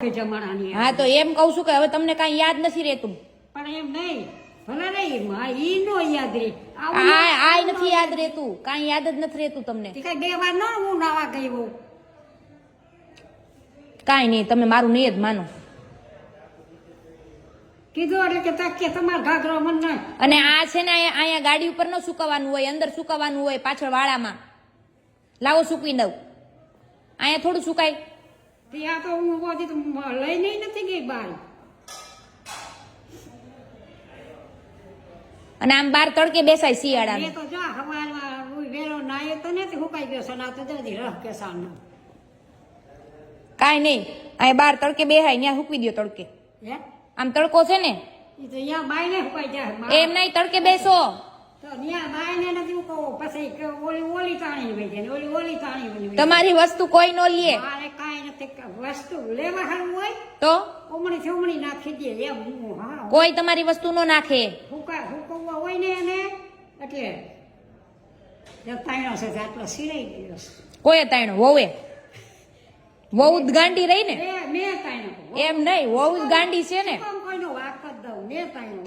કે જમાનાની હા તો એમ કહું છું કે હવે તમને કાંઈ યાદ નથી રહેતું. પણ એમ નહીં ભલે નહીં માં ઈ નો યાદ રે આવું આ નથી યાદ રહેતું. કાંઈ યાદ જ નથી રહેતું તમને. કઈ બે વાર ન હું નાવા ગઈ કાંઈ નહીં તમે મારું નહીં જ માનો. કીધું એટલે કે તા- કે તમારો ઘાઘરો મન નહીં અને આ છે ને અહીંયા ગાડી ઉપર ન સુકાવાનું હોય અંદર સુકાવાનું હોય પાછળ વાળામાં. લાવો સુકવી દઉં. અહીંયા થોડું સુકાય. ત્યાં તો હું બધી તો મ- લઈને નથી ગઈ બાર અને આમ બાર તડકે બેસાય એ શિયાળામાં તો જા હવારમાં હું વેલો નાયો તો નથી હુકાઈ ગયો છે ના તો જલ્દી રહ કે સાનો કાંઈ નહીં અહીંયા બાર તડકે બેહાય ત્યાં સૂકવી દો તડકે. હે? આમ તડકો છે ને? ઈ તો અહીંયા બાઈને હુકાઈ જાય માં. એમ નહીં તડકે બેસો. તો ત્યાં બાઈને નથી ઉકવો પછી કે ઓલી ઓલી તાણી વહી જાય ને ઓલી ઓલી તાણી વહી જાય તમારી વસ્તુ કોઈ ન લે. મારે કાંઈ નથી ક- વસ્તુ લેવા હારું હોય તો? ઉમણી થી નાખી દે એમ હું હા. કોઈ તમારી વસ્તુ નો નાખે. હુકા હુકવવા હોય ને એને એટલે જે છે આટલો સિરાઈ ગયો કોઈ તાણો વહુએ? વહુ જ ગાંડી રહી ને? એમ નહીં વહુ જ ગાંડી છે ને? કોઈનો વાક જ દઉં? મેં તાણ્યો